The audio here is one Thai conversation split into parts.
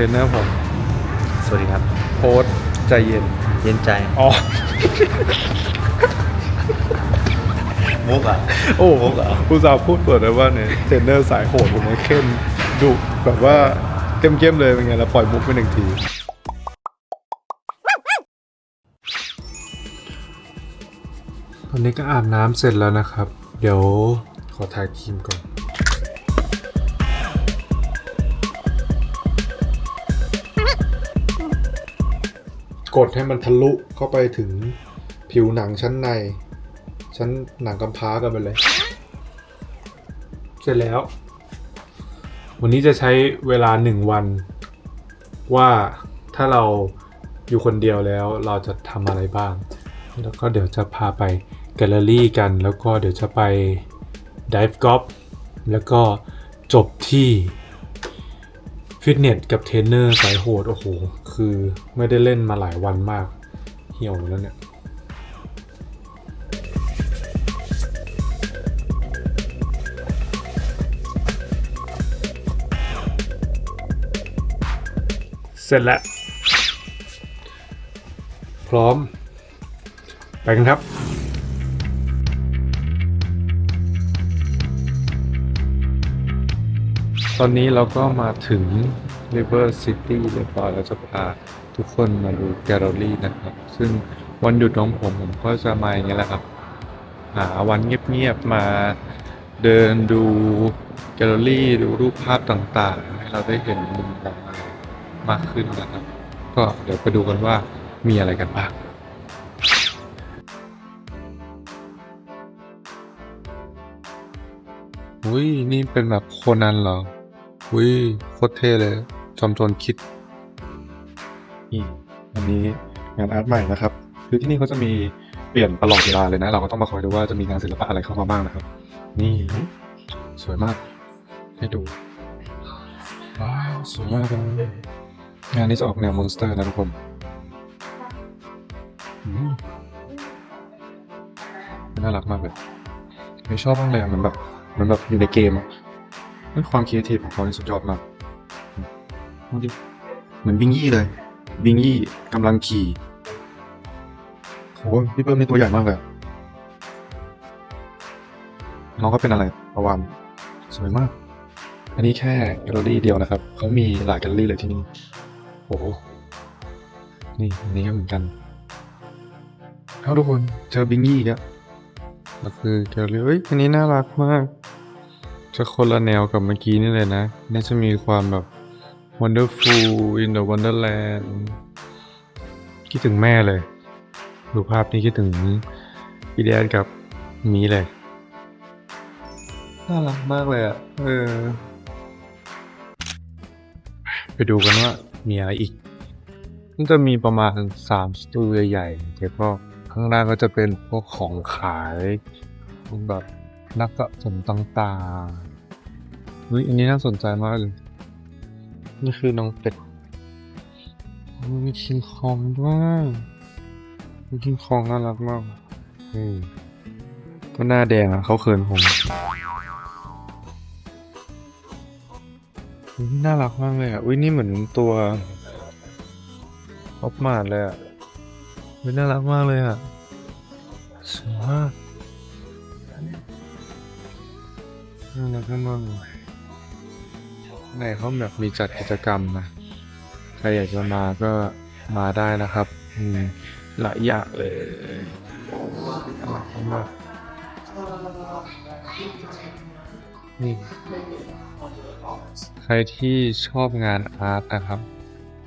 รนเนอร์ผมสวัสดีครับโค้ดใจเย็น เย็นใจ อ๋อ มุกอะ โอ้มุกเหรอ ผู้สาวพูดเปิดเลยว่าเนี่ยเทรนเนอร์สายโหดผมเนี่ยเข้มดุแบบว่าเข้มๆเลยเป็นไงแล้วปล่อยมุกไปหนึ่งที ตอนนี้ก็อาบน้ำเสร็จแล้วนะครับ เดี๋ยวขอถ่ายทีมก่อน กดให้มันทะลุเข้าไปถึงผิวหนังชั้นใน ชั้นหนังกำพร้ากันไปเลย เสร็จแล้ว วันนี้จะใช้เวลาหนึ่งวัน ว่าถ้าเราอยู่คนเดียวแล้วเราจะทำอะไรบ้าง แล้วก็เดี๋ยวจะพาไปแกลเลอรี่กัน แล้วก็เดี๋ยวจะไปดิฟกอล์ฟแล้วก็จบที่ฟิตเนสกับเทรนเนอร์สายโหด โอ้โห คือไม่ได้เล่นมาหลายวันมาก เหี่ยวแล้วเนี่ยเสร็จแล้ว พร้อม ไปกันครับ ตอนนี้เราก็มาถึง River City เรียบร้อยแล้วจะพาทุกคนมาดูแกลเลอรี่นะครับ ซึ่งวันหยุดของผมผมก็จะมาอย่างนี้ยแหละครับ หาวันเงียบๆมาเดินดูแกลเลอรี่ดูรูปภาพต่างๆ ให้เราได้เห็นมุมมองมากขึ้นนะครับ ก็เดี๋ยวไปดูกันว่ามีอะไรกันบ้างอุ้ยนี่เป็นแบบโคนันเหรออุ้ยโคตรเท่เลย จอมโจรคิดนี่อันนี้งานอาร์ตใหม่นะครับ คือที่นี่เขาจะมีเปลี่ยนตลอดเวลาเลยนะ เราก็ต้องมาคอยดูว่าจะมีงานศิลปะอะไรเข้ามาบ้างนะครับ นี่สวยมาก ให้ดู ว้าวสวยมากเลยงานนี้จะออกแนวมอนสเตอร์นะทุกคนอืมน่ารักมากเลยไม่ชอบมากเลยเหมือนแบบเหมือนแบบอยู่ในเกมอะความคิดทีฟของเขานี่สุดยอดมาก ดูดิเหมือนบิงยี่เลย บิงยี่กำลังขี่โหพี่เปิ้ลนี่ตัวใหญ่มากเลยน้องก็เป็นอะไรประวันสวยมาก อันนี้แค่แกลเลอรี่เดียวนะครับ เขามีหลายแกลเลอรี่เลยที่นี่โอ้โหนี่อันนี้ก็เหมือนกันเอาทุกคนเจอบิงยี่อีกแล้วก็คือแกลเลอรี่เอ้ยอันนี้น่ารักมากจะคนละแนวกับเมื่อกี้นี่เลยนะ น่าจะมีความแบบ wonderful in the wonderland คิดถึงแม่เลย ดูภาพนี้คิดถึงพี่แดนกับมีเลย น่ารักมากเลยอะ เออ ไปดูกันว่ามีอะไรอีก มันจะมีประมาณสามสตูใหญ่ๆแล้วก็ข้างล่างก็จะเป็นพวกของขายแบบนักสะสมต่างๆเฮ้ยอันนี้น่าสนใจมากเลย นี่คือน้องเป็ดมีคิงคองด้วยมีคิงคองน่ารักมากอืมก็หน้าแดงอะเขาเขินผมน่ารักมากเลยอะ อุ้ยนี่เหมือนตัวออฟมาดเลยอะอุ้ยน่ารักมากเลยอะสวยมากน่ารักมากเลย ในเขาแบบมีจัดกิจกรรมนะใครอยากจะมาก็มาได้นะครับ อืมหลายอย่างเลยนี่ใครที่ชอบงานอาร์ตนะครับ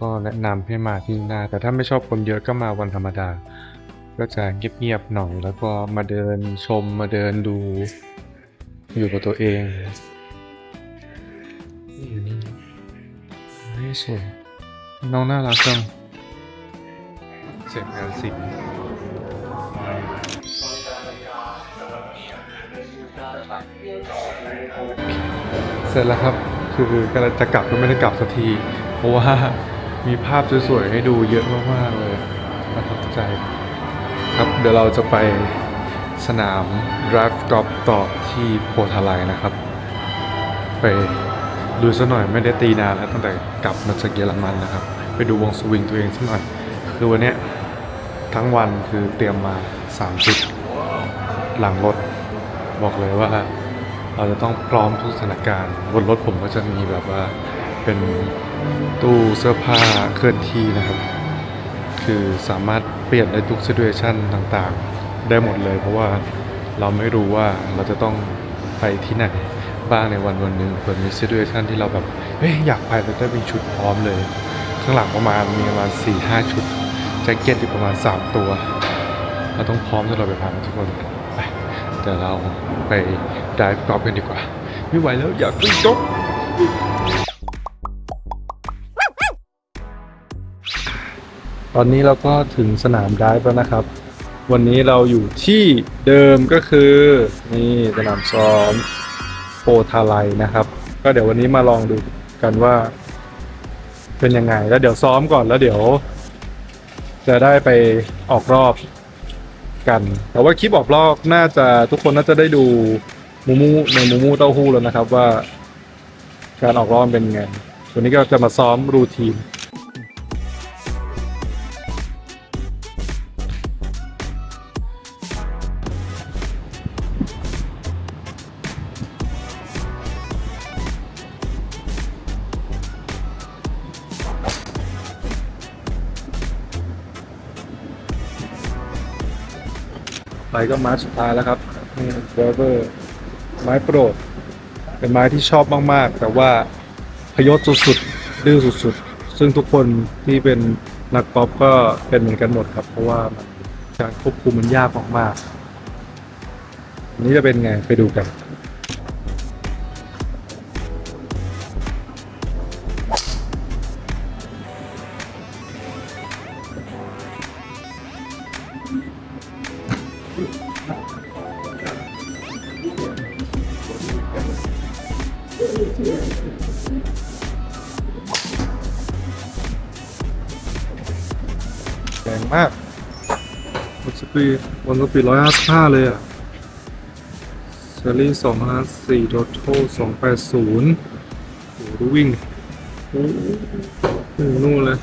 ก็แนะนำให้มาที่นี่ได้แต่ถ้าไม่ชอบคนเยอะก็มาวันธรรมดา ก็จะเงียบๆหน่อย แล้วก็มาเดินชมมาเดินดูอยู่กับตัวเอง นี่สวยน้องน่ารักจังเสร็จงานศิลป์เสร็จแล้วครับ คือกำลังจะกลับก็ไม่ได้กลับสักที เพราะว่ามีภาพสวยๆให้ดูเยอะมากๆเลยประทับใจ ครับเดี๋ยวเราจะไปสนาม drive golf ต่อที่โพธารายนะครับ ไป ดูซะหน่อยไม่ได้ตีนานแล้วตั้งแต่กลับมาจากเยอรมันนะครับ ไปดูวงสวิงตัวเองสักหน่อย คือวันนี้ทั้งวันคือเตรียมมา3ชุดหลังรถ บอกเลยว่า เราจะต้องพร้อมทุกสถานการณ์ บนรถผมก็จะมีแบบว่าเป็นตู้เสื้อผ้าเคลื่อนที่นะครับ คือสามารถเปลี่ยนได้ทุก s i t u a t i o n ต่างๆ ได้หมดเลย เพราะว่าเราไม่รู้ว่าเราจะต้องไปที่ไหน บ้างในวันวันหนึ่งเผื่อมี s i t u a t i o n ที่เราแบบเฮ้ยอยากไปเราจะมีชุดพร้อมเลย ข้างหลังประมาณมีประมาณ4 5ชุดแจ็คเก็ตอีกประมาณ3ตัว เราต้องพร้อมตลอดเวลาทุกคนไปเดี๋ยวเราไปดิฟกอล์ฟกันดีกว่า ไม่ไหวแล้วอยากไปจบตอนนี้เราก็ถึงสนามดิฟแล้วนะครับวันนี้เราอยู่ที่เดิมก็คือ นี่สนามซ้อม ปทาไลนะครับ ก็เดี๋ยววันนี้มาลองดูกันว่า เป็นยังไง แล้วเดี๋ยวซ้อมก่อนแล้วเดี๋ยว จะได้ไปออกรอบกัน แต่ว่าคลิปออกรอบน่าจะทุกคนน่าจะได้ดูมูมูในมูมูเต้าหู้แล้วนะครับว่า การออกรอบเป็นไงวันนี้ก็จะมาซ้อมรูทีน ไปก็ไม้สุดท้ายแล้วครับนี่เวเวอร์ไม้โปรด เป็นไม้ที่ชอบมากๆ แต่ว่าพยศสุดๆดื้อสุดๆ ซึ่งทุกคนที่เป็นนักกอล์ฟก็เป็นเหมือนกันหมดครับ เพราะว่าการควบคุมมันยากมากๆอันนี้จะเป็นไงไปดูกัน วันสปีดร้อยห้าสิบห้าเลยอะเชอรี่สองห้าสี่โทโทสองแปดศูนย์โอ้โหดูวิ่งโอ้โหนู่นเลย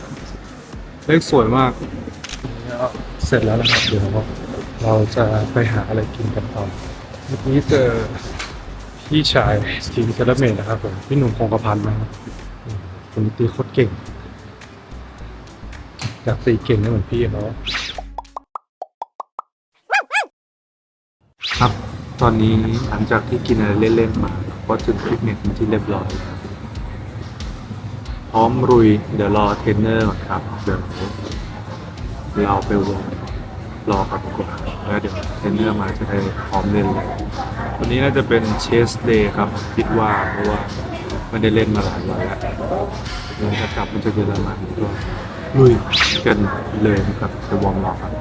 เลขสวยมาก เสร็จแล้วนะครับ เดี๋ยวเราจะไปหาอะไรกินกันต่อเมื่อกี้เจอพี่ชายทีมเซเลเมตนะครับผมพี่หนุ่มคงกระพันนะครับคนตีโคตรเก่งอยากตีเก่งได้เหมือนพี่เขา ครับ ตอนนี้หลังจากที่กินอะไรเล่นๆมา ก็ถึงฟิตเนสเป็นที่เรียบร้อยแล้วพร้อมรุย เดี๋ยวรอเทรนเนอร์ก่อนครับ เดี๋ยวเราไปวอร์มรอกันดีกว่าแล้วเดี๋ยวเทรนเนอร์มาจะได้พร้อมเล่นเลยวันนี้น่าจะเป็นเชสเดย์ครับคิดว่าเพราะว่าไม่ได้เล่นมาหลายวันแล้วเดี๋ยวจะกลับมาจากเยอรมันก็ลุยกันเลยนะครับไปวอร์มรอครับ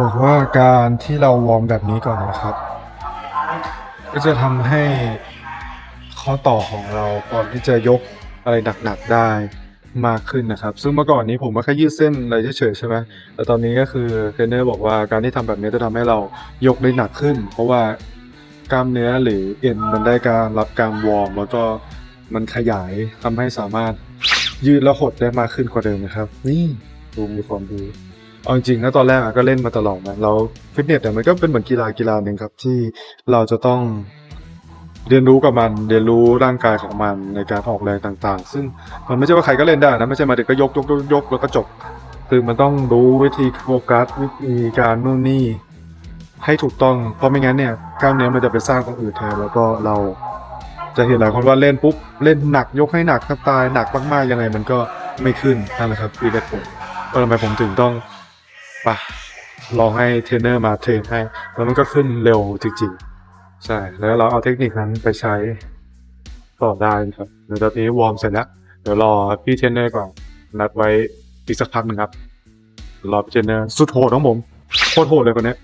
บอกว่าการที่เราวอร์มแบบนี้ก่อนนะครับ ก็จะทำให้ข้อต่อของเราก่อนที่จะยกอะไรหนักๆได้มากขึ้นนะครับ ซึ่งเมื่อก่อนนี้ผมก็แค่ยืดเส้นอะไรเฉยๆใช่ไหมแต่ตอนนี้ก็คือเทรนเนอร์บอกว่าการที่ทำแบบนี้จะทำให้เรายกได้หนักขึ้น เพราะว่ากล้ามเนื้อหรือเอ็นมันได้การรับการวอร์มแล้วก็มันขยายทำให้สามารถยืดและหดได้มากขึ้นกว่าเดิมนะครับ นี่ดูมีความดู เอาจริงๆนะตอนแรกอะก็เล่นมาตลอดนะแล้วฟิตเนสเนี่ยมันก็เป็นเหมือนกีฬากีฬาหนึ่งครับที่เราจะต้องเรียนรู้กับมันเรียนรู้ร่างกายของมันในการออกแรงต่างๆ ซึ่งมันไม่ใช่ว่าใครก็เล่นได้นะไม่ใช่มาเด็กก็ยกยกยกยกแล้วก็จบ คือมันต้องรู้วิธีโฟกัสวิธีการนู่นนี่ให้ถูกต้อง เพราะไม่งั้นเนี่ยกล้ามเนื้อมันจะไปสร้างคนอื่นแทนแล้วก็เราจะเห็นหลายคนว่าเล่นปุ๊บเล่นหนักยกให้หนักถ้าตายหนักมากๆยังไงมันก็ไม่ขึ้นนั่นแหละครับคือเหตุผลว่าทำไมผมถึงต้อง ปะลองให้เทรนเนอร์มาเทรนให้ แล้วมันก็ขึ้นเร็วจริงๆ ใช่ แล้วเราเอาเทคนิคนั้นไปใช้ต่อได้นะครับเดี๋ยวตอนนี้วอร์มเสร็จแล้ว เดี๋ยวรอพี่เทรนเนอร์ก่อน นัดไว้อีกสักพักหนึ่งครับ รอพี่เทรนเนอร์สุดโหดของผม โคตรโหดเลยคนนี้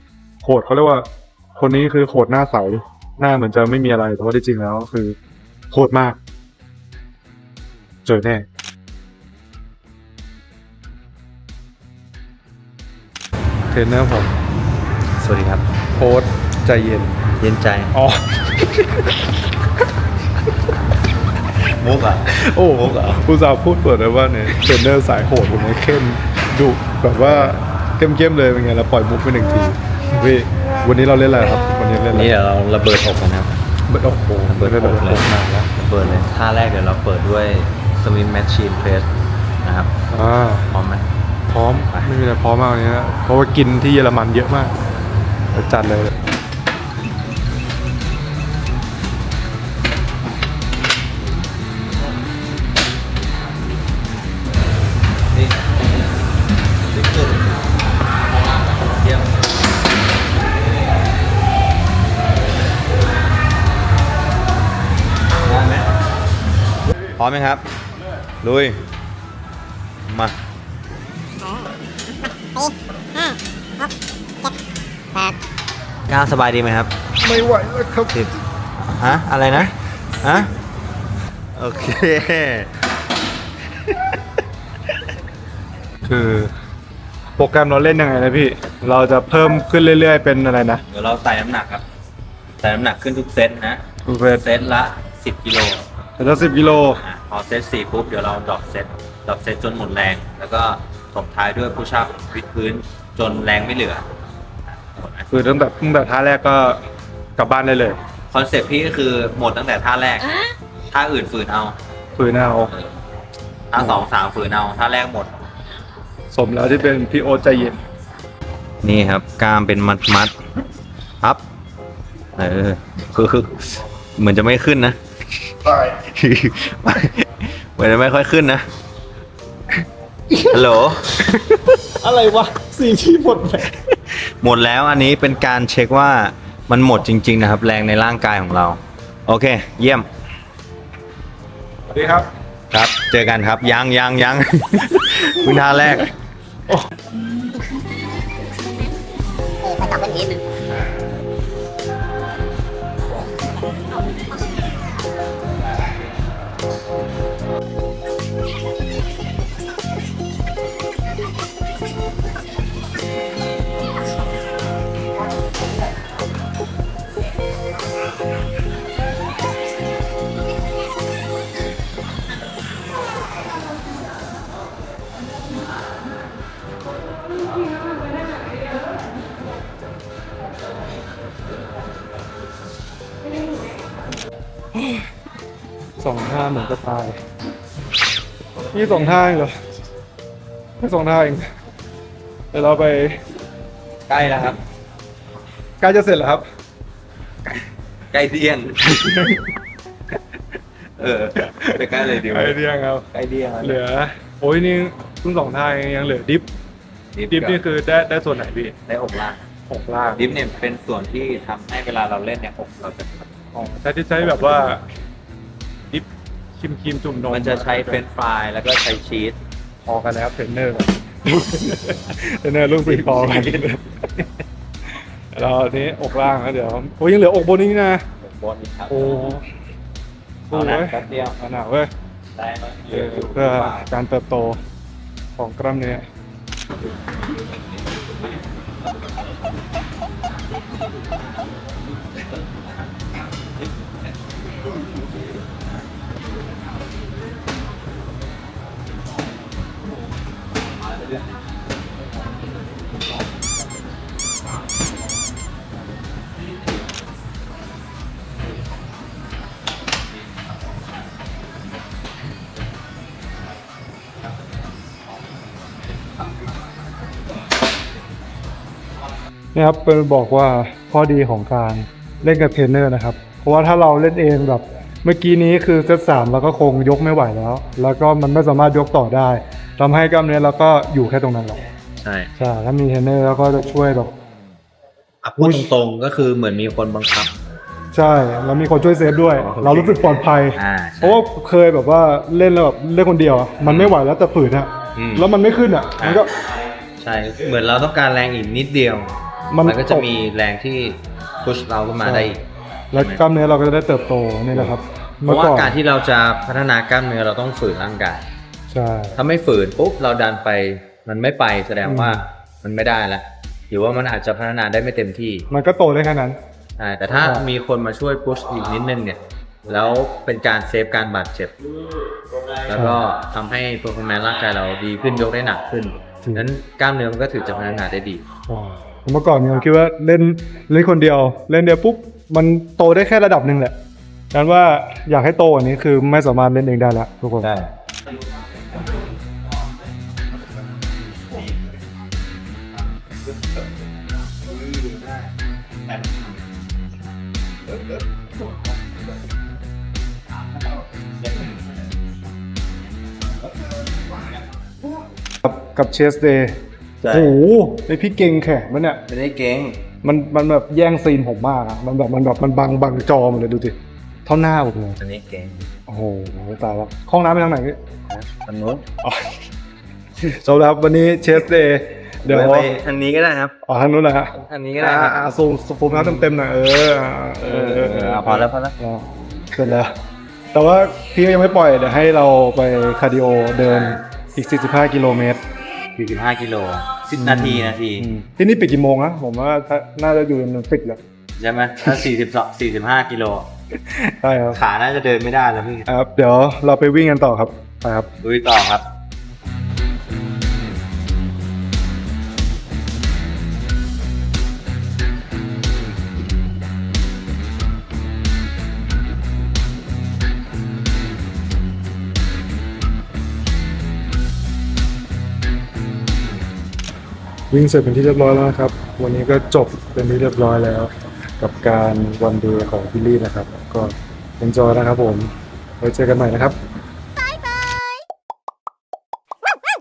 โหดเขาเรียกว่า คนนี้คือโหดหน้าใสหน้าเหมือนจะไม่มีอะไร แต่ว่าที่จริงแล้วคือโหดมาก เจอแน่ รนเนอร์ผม สวัสดีครับ โค้ดใจเย็น เย็นใจ อ๋อ มุกอะ โอ้โหอุตส่าห์พูดเปิดเลยว่าเนี่ยเทรนเนอร์สายโหดผมเนี่ยเข้มดุแบบว่าเข้มๆเลยเป็นไงแล้วปล่อยมุกไปหนึ่งทีพี่วันนี้เราเล่นอะไรครับ วันนี้เล่นอะไรนี่เดี๋ยวเราระเบิดอกกันนะครับโอ้โหระเบิดไม่อได้กระเลเบิยดนานแล้วระเบิดเลยท่าแรกเดี๋ยวเราเปิดด้วยสวิมแมชชีนเพรสนะครับอ่าพร้อมไหมพร้อม ไม่มีอะไรพร้อมมากวันนี้นะเพราะว่ากินที่เยอรมันเยอะมากจัดเลยนี่สิบสุดเยี่ยมพร้อมไหมครับ ลุย มา ก้าวสบายดีไหมครับ ไม่ไหวแล้วครับสิบฮะ อะไรนะ ฮะ โอเค คือโปรแกรมเราเล่นยังไงนะพี่ เราจะเพิ่มขึ้นเรื่อยๆ เป็นอะไรนะ เดี๋ยวเราไต่น้ำหนักครับ ไต่น้ำหนักขึ้นทุกเซตนะคือเวทเซตละ10กิโลแต่ละสิบกิโล อะพอเซต4ปุ๊บเดี๋ยวเราดรอปเซตดรอปเซตจนหมดแรง แล้วก็ตบท้ายด้วยพุชอัพวิดพื้น จนแรงไม่เหลือหมดไหมคือตั้งแต่ตั้งแต่ท่าแรกก็กลับบ้านได้เลยคอนเซปต์พี่ก็คือหมดตั้งแต่ท่าแรกท่าอื่นฝืนเอาฝืนเอาท่าสองสามฝืนเอาท่าแรกหมด สมแล้วที่เป็นพี่โอ๊ตใจเย็นนี่ครับกล้ามเป็นมัดมัดอัพเออคือคือเหมือนจะไม่ขึ้นนะ เหมือนจะไม่ค่อยขึ้นนะ ฮัลโหล อะไรวะสี่ที่หมดเลยหมดแล้วอันนี้เป็นการเช็คว่ามันหมดจริง ๆ นะครับ แรงในร่างกายของเรา โอเค เยี่ยมสวัสดีครับ ครับ เจอกันครับยังยังยังวินาแรกไปกลับกันนิดนึง สองท่าเหมือนจะตายนี่สองท่าเองเหรอแค่สองท่าเองเดี๋ยวเราไปใกล้แล้วครับ ใกล้จะเสร็จแล้วครับ ใกล้เที่ยง เออไปใกล้เลยดีไหมไอเดียครับ ใกล้เที่ยงแล้วเหลือ โอ้ยนี่เพิ่งสองท่าเองยังเหลือดิฟดิฟนี่คือได้ได้ส่วนไหนพี่ได้อกล่างหกล่างดิฟเนี่ยเป็นส่วนที่ทำให้เวลาเราเล่นเนี่ยอกเราจะอ๋อใช้ที่ใช้แบบว่าดิฟ คิมคิมจุ่มนมมันจะใช้เฟรนช์ฟรายแล้วก็ใช้ชีสพอกันแล้วเทรนเนอร์เทรนเนอร์ลูกสี่พอกันแล้วอันนี้อกล่างแล้วเดี๋ยวโอ้ยยังเหลืออกบนนี่นะบนนี้ครับโอ้เอาหนักแป๊บเดียวเอาหนักเว้ยได้ไหมเออเพื่อการเติบโตของกล้ามเนื้อ นี่ครับเป็นบอกว่าข้อดีของการเล่นกับเทรนเนอร์นะครับ เพราะว่าถ้าเราเล่นเองแบบเมื่อกี้นี้คือเซตสามเราก็คงยกไม่ไหวแล้ว แล้วก็มันไม่สามารถยกต่อได้ ทำให้กล้ามเนื้อเราก็อยู่แค่ตรงนั้นแหละใช่ใช่ถ้ามีเทรนเนอร์แล้วก็จะช่วยแบบ อะพูดตรงๆก็คือเหมือนมีคนบังคับ ใช่แล้วมีคนช่วยเซฟด้วยโอเคเรารู้สึกปลอดภัย อ่าเพราะว่าเคยแบบว่าเล่นแล้วแบบเล่นคนเดียวอะมันไม่ไหวแล้วแต่ฝืนอะอืม แล้วมันไม่ขึ้นอะมันก็ ใช่เหมือนเราต้องการแรงอีกนิดเดียว มันมันก็จะตก มีแรงที่พุชเราขึ้นมาได้อีกแล้วกล้ามเนื้อเราก็จะได้เติบโตนี่แหละครับเพเมื่อราะว่าก่อนการที่เราจะพัฒนากล้ามเนื้อเราต้องฝืนร่างกาย ใช่ ถ้าไม่ฝืนปุ๊บเราดันไปมันไม่ไปแสดงว่าอืมมันไม่ได้แล้วหรือว่ามันอาจจะพัฒนาได้ไม่เต็มที่ มันก็โตได้แค่นั้นใช่แต่ถ้าครับมีคนมาช่วยพุชอีกนิดนึงเนี่ย แล้วเป็นการเซฟการบาดเจ็บ แล้วก็ทำให้เ e อร์ฟอร์แมนซ์ร่างกายเราดีขึ้นยกได้หนักขึ้นนั้นกล้ามเนื้อมันก็ถือจะพัฒนาได้ดีเมื่อก่อนเนี่ยผมคิดว่าเล่นเล่นคนเดียวเล่นเดียวปุ๊บมันโตได้แค่ระดับหนึ่งแหละดังนั้นว่าอยากให้โตกว่านี้คือไม่สามารถเล่นเองได้แล้วทุกคน กับกับเชสเดย์ใช่ โอ้โหไอพี่เก่งแข่มันเนี่ย ไม่ได้เก่งมันมันแบบแย่งซีนผมมากอะมันแบบมันแบบมันบังบังจอมันเลยดูสิเท่าหน้าผมเลยอันนี้เก่งโอ้โหตายแล้วห้องน้ำไปทางไหนพี่อันนู้นอ๋อสำหรับวันนี้เชสเดย์เดี๋ยวไปทางนี้ก็ได้ครับอ๋อทางนู้นนะฮะทางนี้ก็ได้ครับ อ่าซูมซูมน้ำเต็มๆหน่อยเออเออเออเออพอแล้วพอแล้ว อ่าเสร็จแล้ว แต่ว่าพี่ก็ยังไม่ปล่อยเดี๋ยวให้เราไปคาร์ดิโอเดินอีก 45 กิโลเมตร 45กิโลสิบนาทีนาที อืมที่นี่ปิดกี่โมงนะผมว่าถ้าน่าจะอยู่ในปิดแล้วใช่ไหมถ้า42 45กิโล ใช่ครับขาน่าจะเดินไม่ได้แล้วพี่ครับ เดี๋ยวเราไปวิ่งกันต่อครับไปครับ ลุยต่อครับ วิ่งเสร็จเป็นที่เรียบร้อยแล้วนะครับ วันนี้ก็จบเป็นที่เรียบร้อยแล้ว กับการวันเดย์ของพิลลี่นะครับ ก็เอนจอยนะครับผมไว้เจอกันใหม่นะครับ